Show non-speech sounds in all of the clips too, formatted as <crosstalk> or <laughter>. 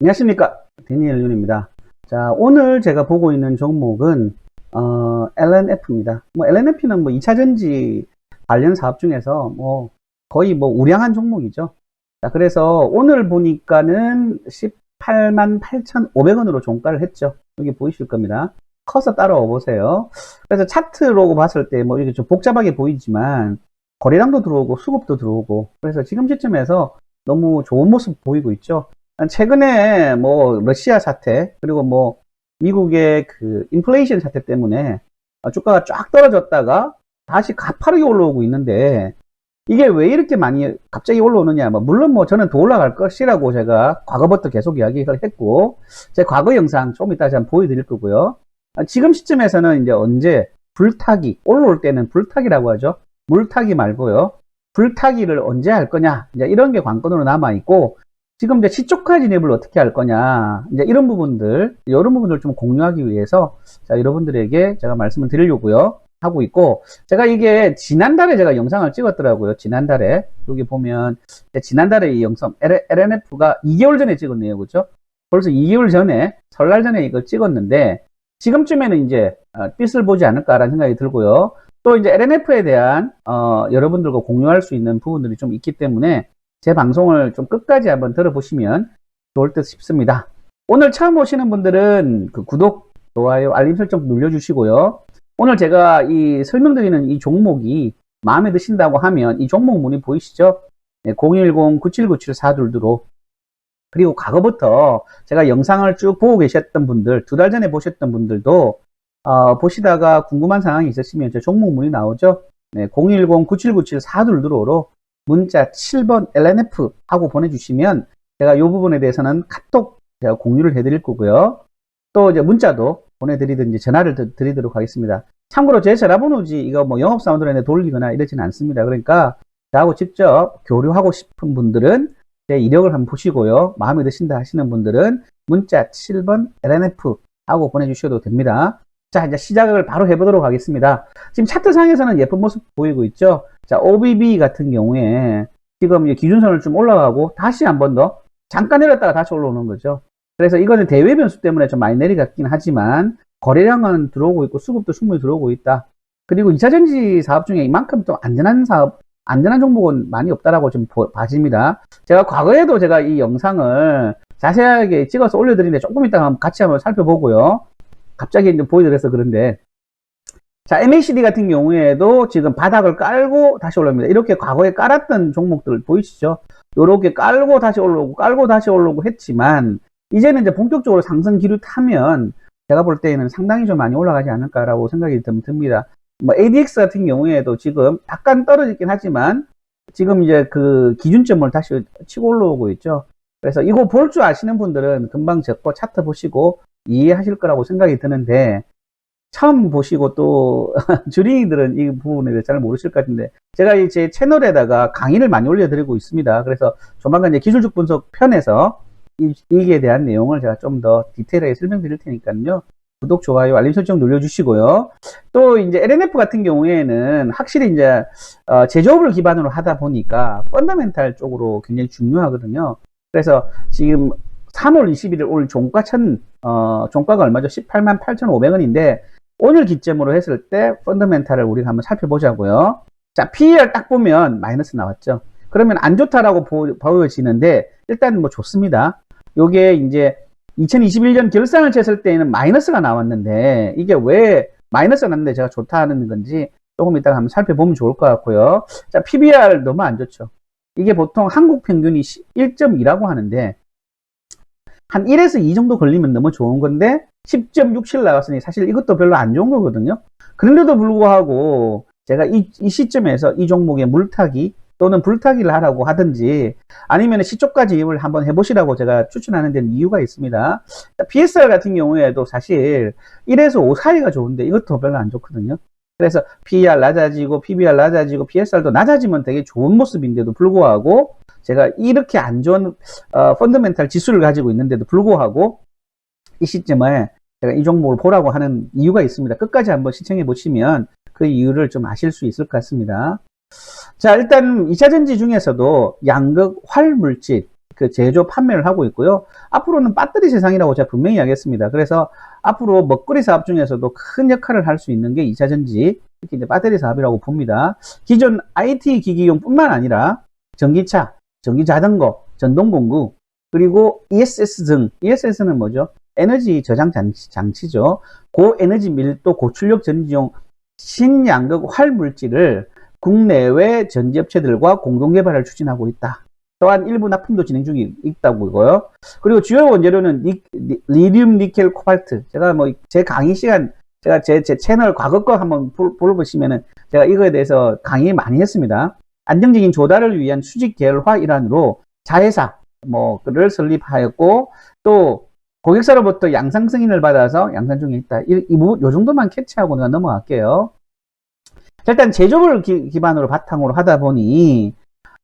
안녕하십니까. 데니엘 윤입니다. 자 오늘 제가 보고 있는 종목은 어, LNF입니다. 뭐 LNF는 뭐 2차전지 관련 사업 중에서 뭐 거의 뭐 우량한 종목이죠. 자 그래서 오늘 보니까는 18만 8,500원으로 종가를 했죠. 여기 보이실 겁니다. 커서 따라와 보세요. 그래서 차트로 봤을 때 뭐 이렇게 좀 복잡하게 보이지만 거래량도 들어오고 수급도 들어오고 그래서 지금 시점에서 너무 좋은 모습 보이고 있죠 최근에 뭐 러시아 사태 그리고 뭐 미국의 그 인플레이션 사태 때문에 주가가 쫙 떨어졌다가 다시 가파르게 올라오고 있는데 이게 왜 이렇게 많이 갑자기 올라오느냐. 뭐 물론 뭐 저는 더 올라갈 것이라고 제가 과거부터 계속 이야기를 했고 제 과거 영상 좀 이따 한번 보여드릴 거고요. 지금 시점에서는 이제 언제 불타기 올라올 때는 불타기라고 하죠. 물타기 말고요. 불타기를 언제 할 거냐. 이제 이런 게 관건으로 남아 있고 지금 이제 시초카 진입을 어떻게 할 거냐. 이제 이런 부분들 이런 부분들 좀 공유하기 위해서 자 여러분들에게 제가 말씀을 드리려고요. 하고 있고 제가 이게 지난달에 제가 영상을 찍었더라고요. 지난달에. 여기 보면 지난달에 이 영상 LNF가 2개월 전에 찍었네요. 그죠? 벌써 2개월 전에 설날 전에 이걸 찍었는데 지금쯤에는 이제 어, 뜻을 보지 않을까라는 생각이 들고요. 또 이제 LNF에 대한 어, 여러분들과 공유할 수 있는 부분들이 좀 있기 때문에 제 방송을 좀 끝까지 한번 들어보시면 좋을 듯 싶습니다. 오늘 처음 오시는 분들은 그 구독, 좋아요, 알림 설정 눌러주시고요. 오늘 제가 이 설명드리는 이 종목이 마음에 드신다고 하면 이 종목 문의 보이시죠? 네, 010-9797-422로 그리고 과거부터 제가 영상을 쭉 보고 계셨던 분들, 두 달 전에 보셨던 분들도 어, 보시다가 궁금한 상황이 있으시면 저 종목 문의 나오죠? 네, 010-9797-422로 문자 7번 LNF 하고 보내주시면 제가 이 부분에 대해서는 카톡 제가 공유를 해드릴 거고요. 또 이제 문자도 보내드리든지 전화를 드리도록 하겠습니다. 참고로 제 전화번호지 이거 뭐 영업사원들한테 돌리거나 이러지는 않습니다. 그러니까 저하고 직접 교류하고 싶은 분들은 제 이력을 한번 보시고요. 마음에 드신다 하시는 분들은 문자 7번 LNF 하고 보내주셔도 됩니다. 자, 이제 시작을 바로 해보도록 하겠습니다. 지금 차트상에서는 예쁜 모습 보이고 있죠? 자, OBB 같은 경우에 지금 기준선을 좀 올라가고 다시 한 번 더 잠깐 내렸다가 다시 올라오는 거죠. 그래서 이거는 대외 변수 때문에 좀 많이 내려갔긴 하지만 거래량은 들어오고 있고 수급도 충분히 들어오고 있다. 그리고 2차전지 사업 중에 이만큼 또 안전한 사업, 안전한 종목은 많이 없다라고 좀 봐집니다. 제가 과거에도 제가 이 영상을 자세하게 찍어서 올려드리는데 조금 이따가 같이 한번 살펴보고요. 갑자기 이제 보여드려서 그런데 자, MACD 같은 경우에도 지금 바닥을 깔고 다시 올라옵니다. 이렇게 과거에 깔았던 종목들 보이시죠? 이렇게 깔고 다시 올라오고 깔고 다시 올라오고 했지만 이제는 이제 본격적으로 상승 기류 타면 제가 볼 때에는 상당히 좀 많이 올라가지 않을까라고 생각이 듭니다. 뭐 ADX 같은 경우에도 지금 약간 떨어지긴 하지만 지금 이제 그 기준점을 다시 치고 올라오고 있죠. 그래서 이거 볼 줄 아시는 분들은 금방 적고 차트 보시고 이해하실 거라고 생각이 드는데 처음 보시고 또 <laughs> 주린이들은 이 부분에 대해 잘 모르실 것 같은데 제가 이제 채널에다가 강의를 많이 올려드리고 있습니다. 그래서 조만간 이제 기술적 분석 편에서 이, 이에 대한 내용을 제가 좀 더 디테일하게 설명드릴 테니까요. 구독, 좋아요, 알림 설정 눌러주시고요. 또 이제 LNF 같은 경우에는 확실히 이제 어, 제조업을 기반으로 하다 보니까 펀더멘탈 쪽으로 굉장히 중요하거든요. 그래서 지금 3월 21일 오늘 종가 천, 어, 종가가 얼마죠? 18만 8,500원인데 오늘 기점으로 했을 때 펀더멘탈을 우리가 한번 살펴보자고요. 자, PER 딱 보면 마이너스 나왔죠. 그러면 안 좋다라고 보, 보여지는데 일단 뭐 좋습니다. 요게 이제 2021년 결산을 쳤을 때에는 마이너스가 나왔는데 이게 왜 마이너스가 났는데 제가 좋다는 건지 조금 이따가 한번 살펴보면 좋을 것 같고요. 자, PBR 너무 안 좋죠. 이게 보통 한국 평균이 1.2라고 하는데 한 1에서 2 정도 걸리면 너무 좋은 건데 10.67 나왔으니 사실 이것도 별로 안 좋은 거거든요. 그런데도 불구하고 제가 이, 이 시점에서 이 종목의 물타기 또는 불타기를 하라고 하든지 아니면 시초까지 입을 한번 해보시라고 제가 추천하는 데는 이유가 있습니다. PSR 같은 경우에도 사실 1에서 5 사이가 좋은데 이것도 별로 안 좋거든요. 그래서 PER 낮아지고 PBR 낮아지고 PSR도 낮아지면 되게 좋은 모습인데도 불구하고 제가 이렇게 안 좋은 어, 펀더멘탈 지수를 가지고 있는데도 불구하고 이 시점에 제가 이 종목을 보라고 하는 이유가 있습니다. 끝까지 한번 시청해 보시면 그 이유를 좀 아실 수 있을 것 같습니다. 자, 일단 2차전지 중에서도 양극 활물질, 그 제조 판매를 하고 있고요. 앞으로는 배터리 세상이라고 제가 분명히 이야기했습니다. 그래서 앞으로 먹거리 사업 중에서도 큰 역할을 할 수 있는 게 2차 전지, 특히 이제 배터리 사업이라고 봅니다. 기존 IT 기기용뿐만 아니라 전기차, 전기 자전거, 전동 공구, 그리고 ESS 등, ESS는 뭐죠? 에너지 저장 장치, 장치죠. 고에너지 밀도, 고출력 전지용 신양극 활물질을 국내외 전지업체들과 공동 개발을 추진하고 있다. 또한 일부 납품도 진행 중에 있다고요. 그리고 주요 원재료는 니, 니, 리튬, 니켈, 코발트. 제가 뭐 제 강의 시간 제가 제, 제 채널 과거 거 한번 볼- 볼보시면은 제가 이거에 대해서 강의 많이 했습니다. 안정적인 조달을 위한 수직 계열화 일환으로 자회사 뭐를 설립하였고 또 고객사로부터 양상 승인을 받아서 양산 중에 있다. 이, 이 요 정도만 캐치하고 내가 넘어갈게요. 자, 일단 제조업을 기, 기반으로 바탕으로 하다 보니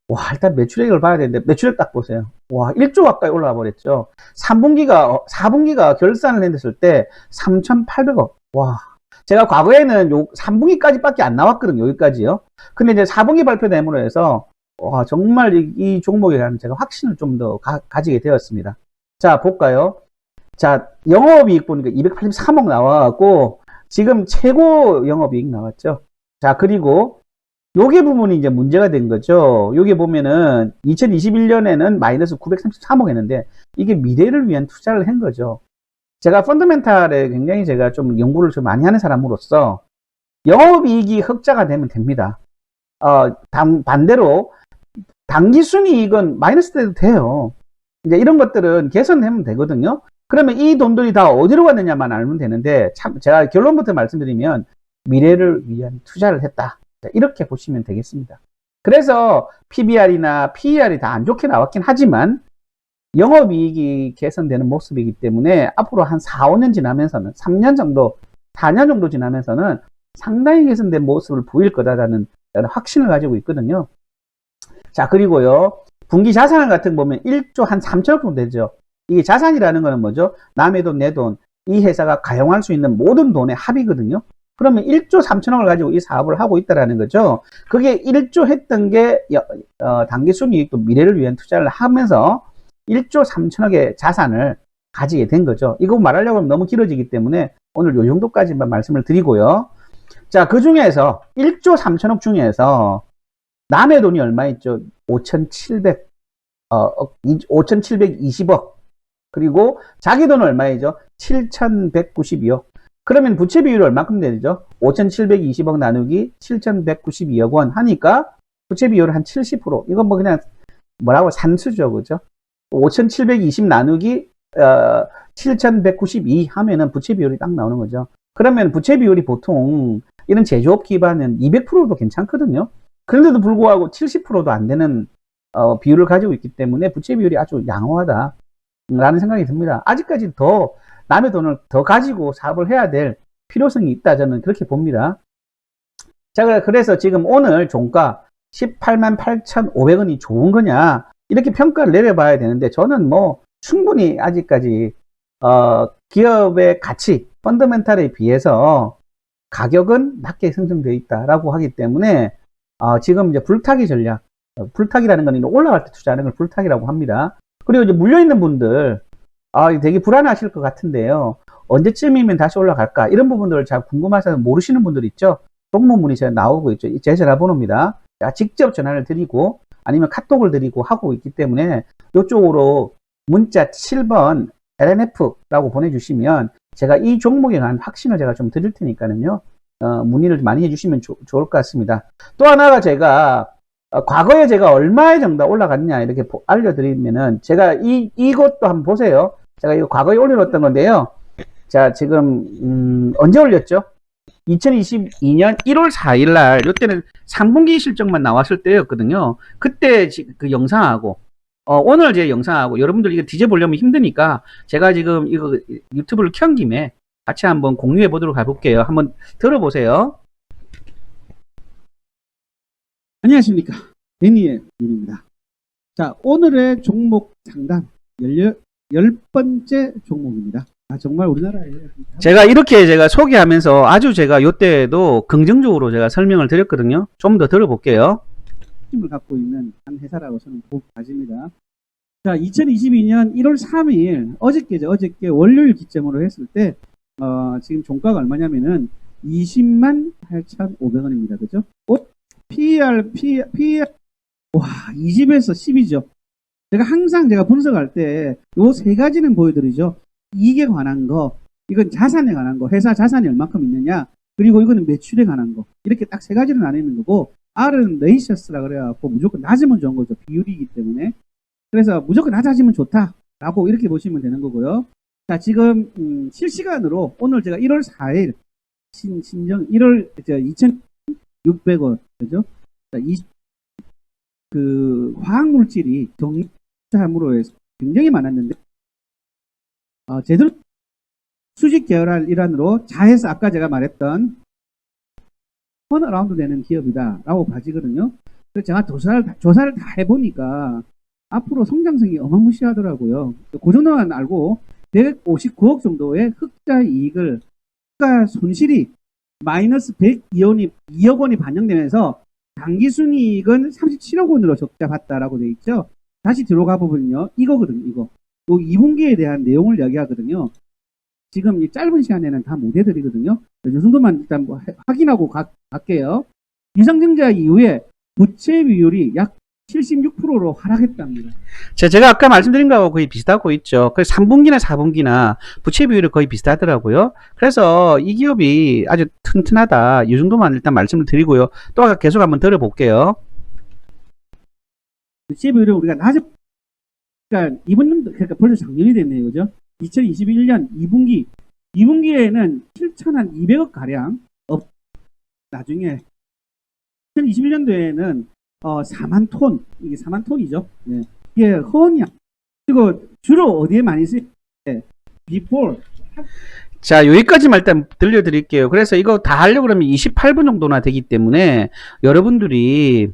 와 일단 매출액을 봐야 되는데 매출액 딱 보세요. 와 1조 가까이 올라와 버렸죠. 3분기가 4분기가 결산을 했을 때 3,800억. 와 제가 과거에는 요 3분기까지밖에 안 나왔거든요. 여기까지요. 근데 이제 4분기 발표됨으로 해서 와 정말 이, 이 종목에 대한 제가 확신을 좀 더 가지게 되었습니다. 자 볼까요? 자 영업이익 보니까 283억 나와갖고 지금 최고 영업이익 나왔죠. 자 그리고 요게 부분이 이제 문제가 된 거죠. 요게 보면은 2021년에는 마이너스 933억 했는데 이게 미래를 위한 투자를 한 거죠. 제가 펀더멘탈에 굉장히 제가 좀 연구를 좀 많이 하는 사람으로서 영업이익이 흑자가 되면 됩니다. 어, 단, 반대로 단기 순이익은 마이너스 돼도 돼요. 이제 이런 것들은 개선하면 되거든요. 그러면 이 돈들이 다 어디로 갔느냐만 알면 되는데 참 제가 결론부터 말씀드리면 미래를 위한 투자를 했다. 자, 이렇게 보시면 되겠습니다. 그래서 PBR이나 PER이 다 안 좋게 나왔긴 하지만 영업이익이 개선되는 모습이기 때문에 앞으로 한 4, 5년 지나면서는 3년 정도, 4년 정도 지나면서는 상당히 개선된 모습을 보일 거다라는 확신을 가지고 있거든요. 자, 그리고요. 분기 자산 같은 거 보면 1조 한 3천억 정도 되죠. 이게 자산이라는 거는 뭐죠? 남의 돈, 내 돈, 이 회사가 가용할 수 있는 모든 돈의 합이거든요. 그러면 1조 3천억을 가지고 이 사업을 하고 있다라는 거죠. 그게 1조 했던 게 어, 단기 순이익도 미래를 위한 투자를 하면서 1조 3천억의 자산을 가지게 된 거죠. 이거 말하려고 하면 너무 길어지기 때문에 오늘 요 정도까지만 말씀을 드리고요. 자, 그 중에서 1조 3천억 중에서 남의 돈이 얼마 있죠? 5,700, 어, 5,720억. 그리고 자기 돈은 얼마이죠? 7,192억. 그러면 부채 비율이 얼마큼 되죠? 5,720억 나누기 7,192억 원 하니까 부채 비율은 한 70%. 이건 뭐 그냥 뭐라고 산수죠. 그죠? 5,720 나누기 어, 7,192 하면은 부채 비율이 딱 나오는 거죠. 그러면 부채 비율이 보통 이런 제조업 기반은 200%도 괜찮거든요. 그런데도 불구하고 70%도 안 되는 어, 비율을 가지고 있기 때문에 부채 비율이 아주 양호하다. 라는 생각이 듭니다. 아직까지 더 남의 돈을 더 가지고 사업을 해야 될 필요성이 있다. 저는 그렇게 봅니다. 자, 그래서 지금 오늘 종가 18만 8,500원이 좋은 거냐? 이렇게 평가를 내려봐야 되는데 저는 뭐 충분히 아직까지 어, 기업의 가치, 펀더멘탈에 비해서 가격은 낮게 형성되어 있다라고 하기 때문에 어, 지금 이제 불타기 전략, 어, 불타기라는 건 올라갈 때 투자하는 걸 불타기라고 합니다. 그리고 이제 물려있는 분들, 아, 되게 불안하실 것 같은데요. 언제쯤이면 다시 올라갈까? 이런 부분들을 잘 궁금하셔서 모르시는 분들 있죠? 종목문이 제가 나오고 있죠. 제 전화번호입니다. 직접 전화를 드리고 아니면 카톡을 드리고 하고 있기 때문에 이쪽으로 문자 7번 LNF라고 보내주시면 제가 이 종목에 관한 확신을 제가 좀 드릴 테니까는요. 어, 문의를 많이 해주시면 조, 좋을 것 같습니다. 또 하나가 제가 어, 과거에 제가 얼마에 정도 올라갔냐 이렇게 보, 알려드리면은 제가 이 이것도 한번 보세요. 제가 이거 과거에 올려놓았던 건데요. 자 지금 음, 언제 올렸죠? 2022년 1월 4일 날 이때는 3분기 실적만 나왔을 때였거든요. 그때 지- 그 영상하고 어, 오늘 제 영상하고 여러분들 이거 뒤져보려면 힘드니까 제가 지금 이거 유튜브를 켠 김에 같이 한번 공유해 보도록 해볼게요. 한번 들어보세요. 안녕하십니까. 데니의 윤입니다. 자, 오늘의 종목 상담 열, 열 번째 종목입니다. 아, 정말 우리나라에. 제가 이렇게 제가 소개하면서 아주 제가 요때도 긍정적으로 제가 설명을 드렸거든요. 좀 더 들어볼게요. 힘을 갖고 있는 한 회사라고 저는 꼭 가집니다. 자, 2022년 1월 3일, 어저께죠. 어저께 월요일 기점으로 했을 때, 어, 지금 종가가 얼마냐면은 20만 8,500원입니다. 그죠? 옷, PER, PER, PER, 와, 20에서 10이죠. 제가 항상 제가 분석할 때, 요 세 가지는 보여드리죠. 이익에 관한 거, 이건 자산에 관한 거, 회사 자산이 얼마큼 있느냐, 그리고 이거는 매출에 관한 거. 이렇게 딱 세 가지를 나뉘는 거고, R은 레이셔스라 그래갖고 무조건 낮으면 좋은 거죠. 비율이기 때문에. 그래서 무조건 낮아지면 좋다라고 이렇게 보시면 되는 거고요. 자, 지금 음, 실시간으로 오늘 제가 1월 4일 신, 신정 1월 2,600원 그죠? 자, 이, 그 화학 물질이 경자함으로 해서 굉장히 많았는데 어, 제대로 수직 계열할 일환으로 자해서 아까 제가 말했던 턴어라운드 되는 기업이다라고 봐지거든요. 그래서 제가 조사를, 다- 조사를 다 해보니까 앞으로 성장성이 어마무시하더라고요. 그 정도만 알고 159억 정도의 흑자 이익을 흑자 손실이 마이너스 102원이 2억 원이 반영되면서 당기 순이익은 37억 원으로 적자 봤다라고 돼 있죠. 다시 들어가 보면요. 이거거든요. 이거. 요 2분기에 대한 내용을 이야기하거든요. 지금 이 짧은 시간에는 다 못 해드리거든요. 이 정도만 일단 뭐 해- 확인하고 가- 갈게요. 유상증자 이후에 부채 비율이 약 76%로 하락했답니다. 자, 제가 아까 말씀드린 거하고 거의 비슷하고 있죠. 그래서 3분기나 4분기나 부채 비율이 거의 비슷하더라고요. 그래서 이 기업이 아주 튼튼하다. 이 정도만 일단 말씀을 드리고요. 또 아까 계속 한번 들어볼게요. 부채 비율을 우리가 낮은 그러니까 이번 년도 그러니까 벌써 작년이 됐네요, 그죠? 2021년 2분기 2분기에는 7,200억 가량 업 나중에 2021년도에는 어 4만 톤 이게 4만 톤이죠. 네. 이게 허언이야. 그리고 주로 어디에 많이 쓰? 네. before 자, 여기까지만 일단 들려드릴게요. 그래서 이거 다 하려고 그러면 28분 정도나 되기 때문에 여러분들이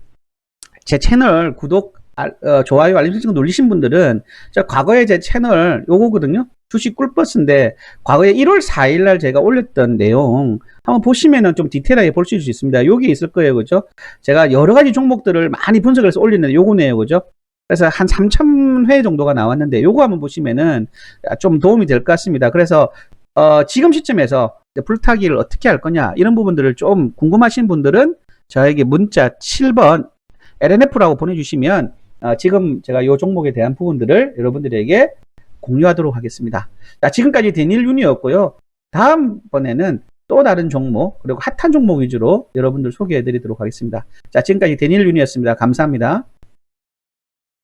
제 채널 구독, 알- 어, 좋아요, 알림 설정 눌리신 분들은 저 과거에 제 채널 요거거든요. 주식 꿀버스인데 과거에 1월 4일 날 제가 올렸던 내용 한번 보시면은 좀 디테일하게 볼 수 있습니다. 여기 있을 거예요. 그죠? 제가 여러 가지 종목들을 많이 분석을 해서 올리는데 요거네요. 그죠? 그래서 한 3,000회 정도가 나왔는데 요거 한번 보시면은 좀 도움이 될 것 같습니다. 그래서 어, 지금 시점에서 불타기를 어떻게 할 거냐 이런 부분들을 좀 궁금하신 분들은 저에게 문자 7번 LNF라고 보내주시면 어, 지금 제가 이 종목에 대한 부분들을 여러분들에게 공유하도록 하겠습니다. 자, 지금까지 데니엘 윤이었고요. 다음번에는 또 다른 종목 그리고 핫한 종목 위주로 여러분들 소개해 드리도록 하겠습니다. 자, 지금까지 데니엘 윤이었습니다. 감사합니다.